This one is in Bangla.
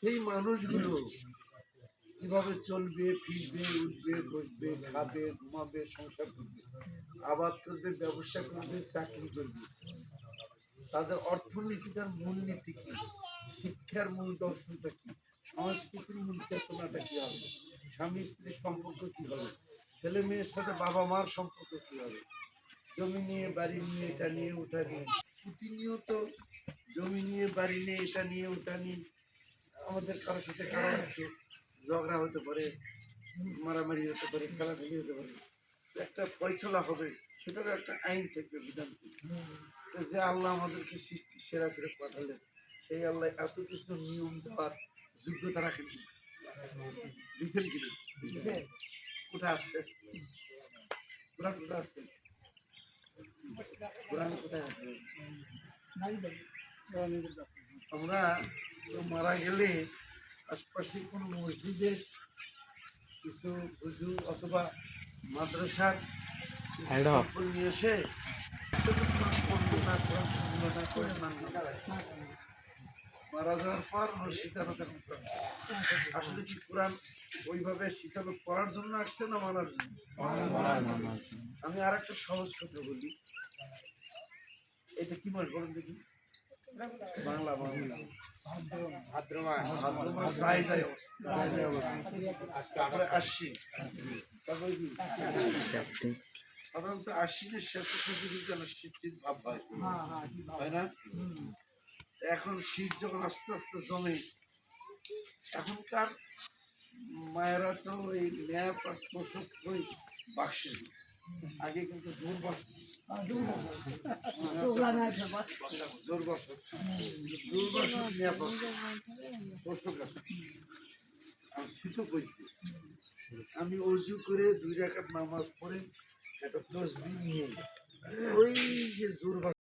সেই মানুষগুলো কীভাবে চলবে, ফিরবে, উঠবে, বসবে, খাবে, ঘুমাবে, সংসার করবে, আবাদ করবে, ব্যবসা করবে, চাকরি করবে? তাদের অর্থনীতিটার মূলনীতি কি? শিক্ষার মূল দর্শনটা কি? সংস্কৃতির মূল চেতনাটা কি হবে? স্বামী স্ত্রীর সম্পর্ক কি হবে? ছেলে মেয়ের সাথে বাবা মার সম্পর্ক কি হবে? জমি নিয়ে, বাড়ি নিয়ে, এটা নিয়ে, ওটা নিয়ে। প্রতিনিয়ত জমি নিয়ে, বাড়ি নিয়ে, এটা নিয়ে, ওটা নিয়ে আমাদের কারোর সাথে কারও একটু ঝগড়া হতে পারে, মারামারি হতে পারে, খেলাধুলি হতে পারে। একটা ফয়সলা হবে, সেটারও একটা আইন থাকবে, বিধান যে আল্লাহ আমাদেরকে সৃষ্টি সেরা করে পাঠালেন, সেই আল্লাহ এত কিছু নিয়ম, দেওয়ার যোগ্যতা রাখেন দিচ্ছেন কি কোথায় আসছে? কোরআন কোথায় আসছে? কোরআন কোথায় আছে আমরা মারা গেলে আশপাশে কোনো মসজিদে কিছু হুজু অথবা মাদ্রাসার নিয়ে এসে। মারা যাওয়ার পর শীতানো তখন আসলে কি কোরআন ওইভাবে শীতানো পড়ার জন্য আসছে না মানার জন্য? আমি আর একটা সহজ কথা বলি। এটা কি মাস বলেন দেখি। বাংলা বাংলা। ভাদ্র। তারপরে সাধারণত শীত ভাব এখন শীত যখন আস্তে আস্তে জমে, এখনকার মায়েরা তো এই ন্যাপ আর বাক্সে। আগে কিন্তু দূর বাক্স আমি অজু করে দুই রাখাত নামাজ পড়ে একটা তসবি নিয়ে। ওই যে জোর